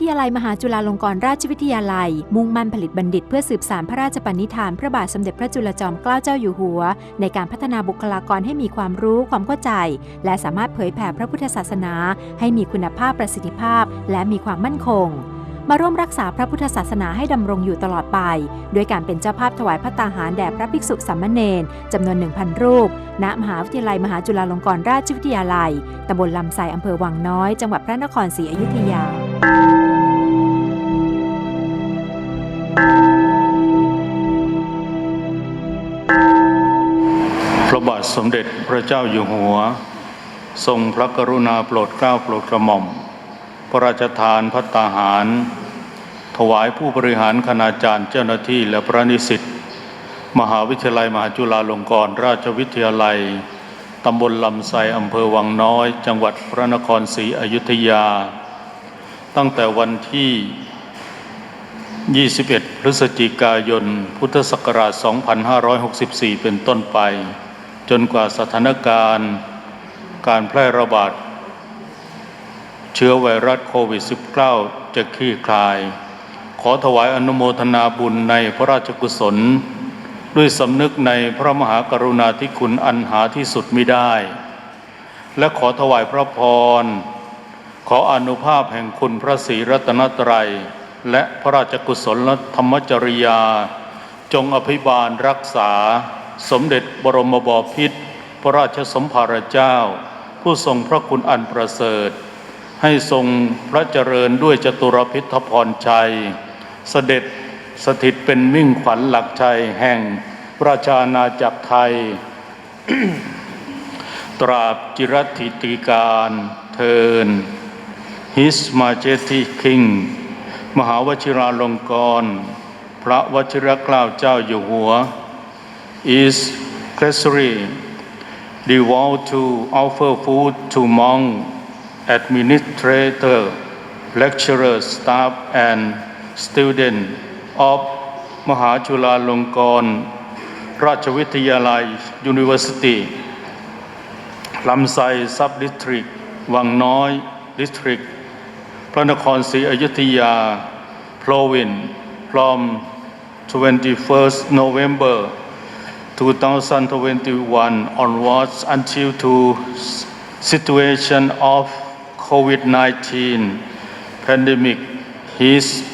ทยาลัยมหาจุฬาลงกรณราชวิทยาลัย มุ่งมั่นผลิตบัณฑิตเพื่อสืบสานพระราชปณิธาน พระบาทสมเด็จพระจุลจอมเกล้าเจ้าอยู่หัว ในการพัฒนาบุคลากรให้มีความรู้ความเข้าใจ และสามารถเผยแผ่พระพุทธศาสนา ให้มีคุณภาพประสิทธิภาพ และมีความมั่นคงมาร่วมรักษาพระพุทธศาสนาให้ดำรงอยู่ตลอดไป ด้วยการเป็นเจ้าภาพถวายพระตาหารแด่พระภิกษุสามเณรจำนวน 1,000 รูป ณ มหาวิทยาลัยมหาจุฬาลงกรณราชวิทยาลัย ตำบลลำไทรอำเภอวังน้อย จังหวัดพระนครศรีอยุธยา สมเด็จพระเจ้าอยู่หัว ทรงพระกรุณาโปรดเกล้าโปรดกระหม่อม พระราชทานพัตตาหาร ถวายผู้บริหารคณาจารย์เจ้าหน้าที่และพระนิสิตมหาวิทยาลัยมหาจุฬาลงกรณราชวิทยาลัย ตำบลลำไทรอำเภอวังน้อย จังหวัดพระนครศรีอยุธยา ตั้งแต่วันที่ 21 พฤศจิกายน พุทธศักราช 2564 เป็นต้นไป จนกว่าสถานการณ์การแพร่ระบาด เชื้อไวรัสโควิด -19 จะคลี่คลาย ขอถวายอนุโมทนาบุญในพระราชกุศล ด้วยสำนึกในพระมหากรุณาธิคุณอันหาที่สุดมิได้ และขอถวายพระพร ขออนุภาพแห่งคุณพระศรีรัตนตรัย และพระราชกุศลธรรมจริยา จงอภิบาลรักษา สมเด็จบรมบพิตรพระราชสมภารเจ้า ผู้ทรงพระคุณอันประเสริฐ ให้ทรงพระเจริญด้วยจตุรพิทพรชัย เสด็จสถิตเป็นมิ่งขวัญหลักชัยแห่งราชาณาจักรไทย ตราบจิรธิติการเทิน His Majesty King มหาวชิราลงกร พระวชิรเกล้าเจ้าอยู่หัว is treasury devout to offer food to monk administrator lecturer, staff and student of มหาจุฬาลงกรณราชวิทยาลัย University ลำไส้ซับดิสทริกวังน้อยดิสทริกพระนครศรีอยุธยา province from 21st November 2021 onwards until to situation of COVID-19 pandemic. His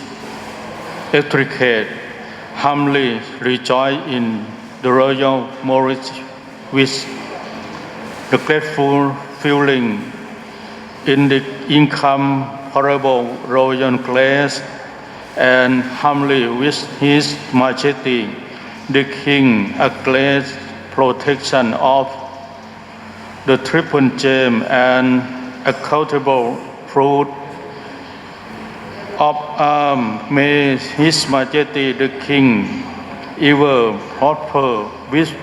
extricate humbly rejoice in the royal marriage with the grateful feeling in the incomparable royal grace and humbly wish His Majesty the King a great protection of the triple gem and accountable fruit of arm. May His Majesty the King ever prosper with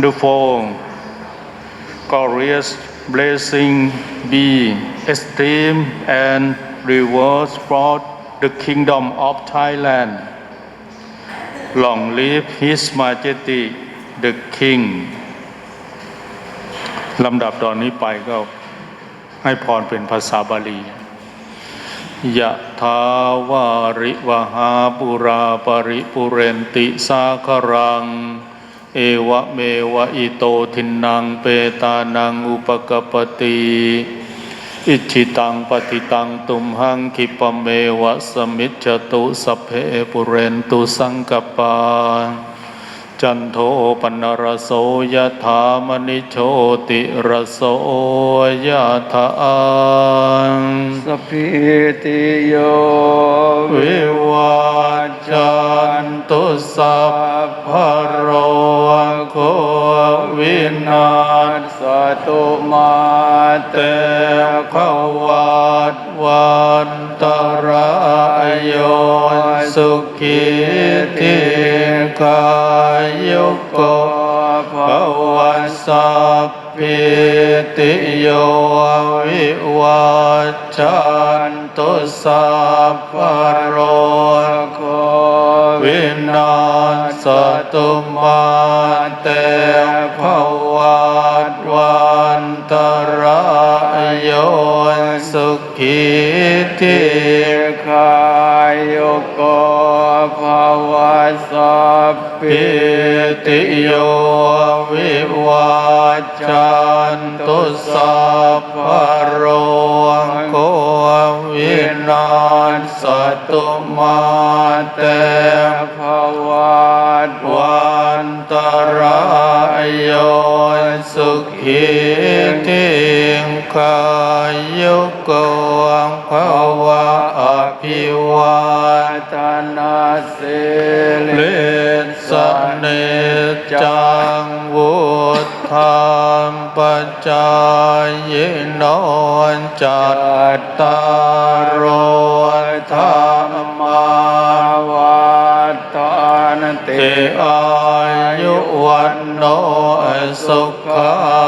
the four glorious blessing be esteemed and rewards for the kingdom of Thailand. Long live His Majesty the King ลำดับตอนนี้ไปก็ให้พรเป็นภาษาบาลี ยะทาวาริวหาปุราปริปุเรนติสาคารัง เอวะเมวะอิโตทินังเปตานังอุปกปติ อิจิตังปฏิตังตุมหังคิปเมวะสมิจจตุสัพเพปุเรนตุสังกปาจันโทปนรโสยถามณิโชติรโสยถาสพิติโยวิวัจจันตุสัพพะโรโควินาสตุมาเต ขวัตวันตรายโยสุขีติกายุโกภวสัพพิติโยวิวัจจันตุสัพพโรโควินาศตุมาเตภว วันตรายโยสุขีติขายโกภวสัพพิติโยวิวัจจันตุสัพพโรโควินาศตุมาเตภ จังวุธามปจายโนจัตตารโรธรรมาวัฏานติติอายุวันโนสุขั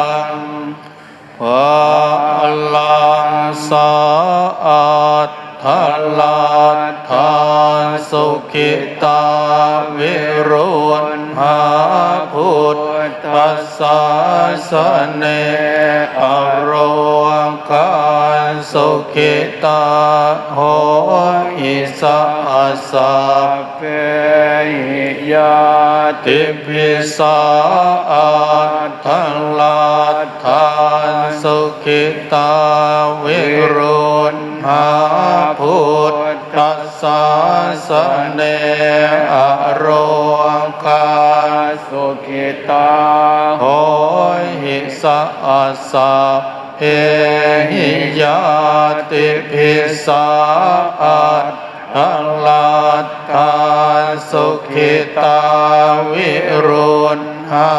สุขิตาโหอิสะสัพเปหิยาติติพิสาอัตถังลาทานสุขิตาวิรุณหาพุทธัสสะสะเนอโรคาสุขิตาโหหิสะอาสา เพหิยาติพิสาอัตถังลาทานสุขิตาวิรุณหา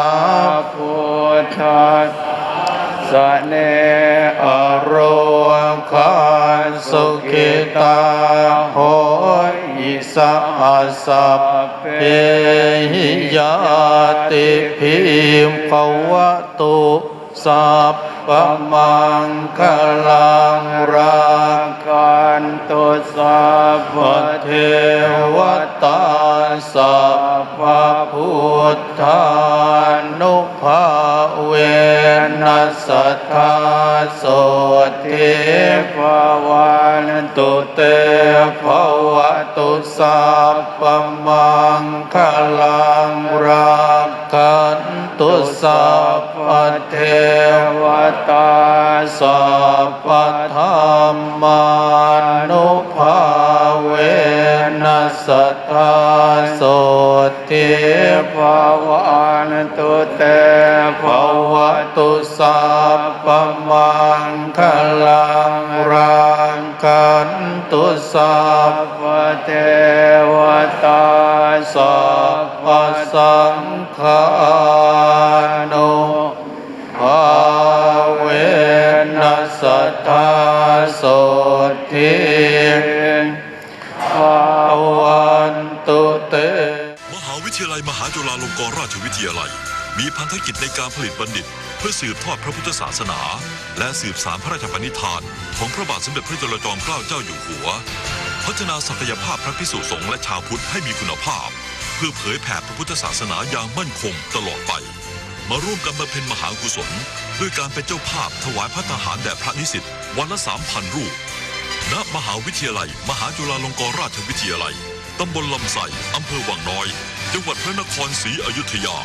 พุทธัสสเนอโรคาสุขิตาโหอิสาสะเพหิยาติพิมภวตุสัพ พมังคลังรากันตุสัพเทวตาสัพพุทธานุภาเวนัสัทธาโสติภวันตุเตภวตุสัพพมังคลัง ตุสัพเทวตาสัพธรรมานุภาเวนัสสัทธาโสติภาวันตุเตภวตุสัพพมังคลังรังคันตุสัพเทวตาสัพสังฆา สัทธาโสติภาวันตุเต มหาวิทยาลัยมหาจุฬาลงกรณราชวิทยาลัย มีพันธกิจในการผลิตบัณฑิต เพื่อสืบทอดพระพุทธศาสนา และสืบสารพระราชปณิธาน ของพระบาทสมเด็จพระจุลจอมเกล้าเจ้าอยู่หัว พัฒนาศักยภาพพระพิสุสงฆ์และชาวพุทธให้มีคุณภาพ เพื่อเผยแผ่พระพุทธศาสนาอย่างมั่นคงตลอดไป มาร่วมกันบำเพ็ญมหากุศล ด้วยการเป็นเจ้าภาพถวายพระทหารแด่พระนิสิตวันละสามพันรูป ณ มหาวิทยาลัย มหาจุฬาลงกรณราชวิทยาลัย ตำบลลำไส้อำเภอวังน้อย จังหวัดพระนครศรีอยุธยา